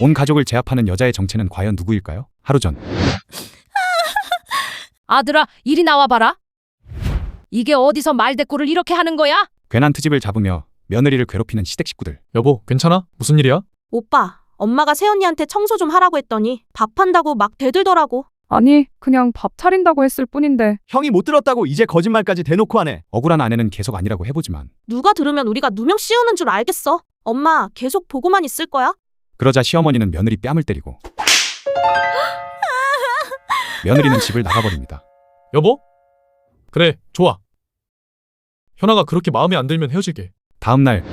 온 가족을 제압하는 여자의 정체는 과연 누구일까요? 하루 전 아들아, 이리 나와봐라. 이게 어디서 말대꾸를 이렇게 하는 거야? 괜한 트집을 잡으며 며느리를 괴롭히는 시댁 식구들. 여보, 괜찮아? 무슨 일이야? 오빠, 엄마가 새언니한테 청소 좀 하라고 했더니 밥 한다고 막 대들더라고. 아니, 그냥 밥 차린다고 했을 뿐인데. 형이 못 들었다고 이제 거짓말까지 대놓고 하네. 억울한 아내는 계속 아니라고 해보지만 누가 들으면 우리가 누명 씌우는 줄 알겠어. 엄마, 계속 보고만 있을 거야? 그러자 시어머니는 며느리 뺨을 때리고 며느리는 집을 나가버립니다. 여보? 그래, 좋아. 현아가 그렇게 마음에 안 들면 헤어질게. 다음 날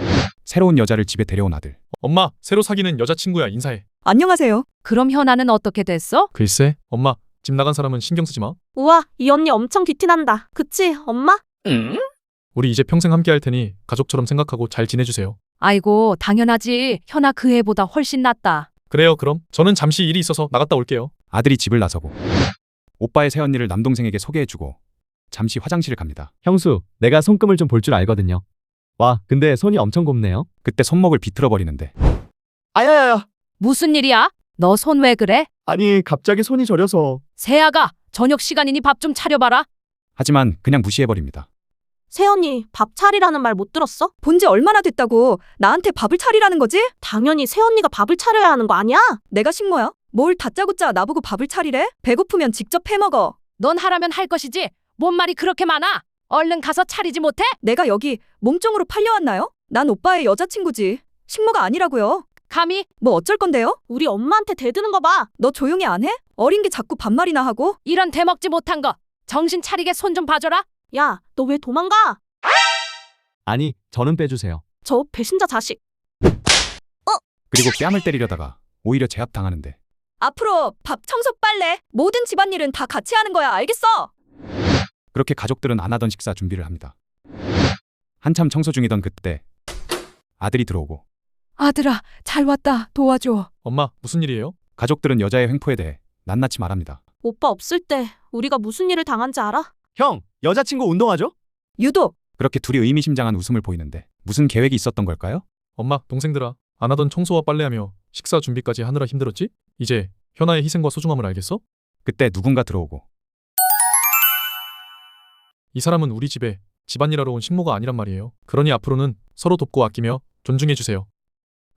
새로운 여자를 집에 데려온 아들. 엄마, 새로 사귀는 여자친구야, 인사해. 안녕하세요. 그럼 현아는 어떻게 됐어? 글쎄, 엄마, 집 나간 사람은 신경 쓰지 마. 우와, 이 언니 엄청 귀티난다. 그치, 엄마? 우리 이제 평생 함께 할 테니 가족처럼 생각하고 잘 지내주세요. 아이고, 당연하지. 현아 그 애보다 훨씬 낫다. 그래요, 그럼. 저는 잠시 일이 있어서 나갔다 올게요. 아들이 집을 나서고 오빠의 새언니를 남동생에게 소개해주고 잠시 화장실을 갑니다. 형수, 내가 손금을 좀 볼 줄 알거든요. 와, 근데 손이 엄청 곱네요. 그때 손목을 비틀어 버리는데 아야야야. 무슨 일이야? 너 손 왜 그래? 아니, 갑자기 손이 저려서. 세아가 저녁 시간이니 밥 좀 차려봐라. 하지만 그냥 무시해버립니다. 새언니, 밥 차리라는 말 못 들었어? 본 지 얼마나 됐다고 나한테 밥을 차리라는 거지? 당연히 새언니가 밥을 차려야 하는 거 아니야? 내가 식모야? 뭘 다짜고짜 나보고 밥을 차리래? 배고프면 직접 해 먹어. 넌 하라면 할 것이지. 뭔 말이 그렇게 많아? 얼른 가서 차리지 못해? 내가 여기 몸종으로 팔려왔나요? 난 오빠의 여자친구지. 식모가 아니라고요. 감히 뭐 어쩔 건데요? 우리 엄마한테 대드는 거 봐. 너 조용히 안 해? 어린 게 자꾸 반말이나 하고? 이런 대먹지 못한 거 정신 차리게 손 좀 봐줘라. 야, 너 왜 도망가? 아니, 저는 빼주세요. 저 배신자 자식. 그리고 뺨을 때리려다가 오히려 제압당하는데 앞으로 밥, 청소, 빨래 모든 집안일은 다 같이 하는 거야. 알겠어? 그렇게 가족들은 안 하던 식사 준비를 합니다. 한참 청소 중이던 그때 아들이 들어오고 아들아, 잘 왔다. 도와줘. 엄마, 무슨 일이에요? 가족들은 여자의 횡포에 대해 낱낱이 말합니다. 오빠 없을 때 우리가 무슨 일을 당한지 알아? 형, 여자친구 운동하죠? 유도. 그렇게 둘이 의미심장한 웃음을 보이는데 무슨 계획이 있었던 걸까요? 엄마, 동생들아, 안 하던 청소와 빨래하며 식사 준비까지 하느라 힘들었지? 이제 현아의 희생과 소중함을 알겠어? 그때 누군가 들어오고 이 사람은 우리 집에 집안일하러 온 식모가 아니란 말이에요. 그러니 앞으로는 서로 돕고 아끼며 존중해 주세요.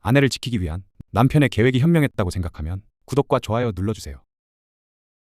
아내를 지키기 위한 남편의 계획이 현명했다고 생각하면 구독과 좋아요 눌러주세요.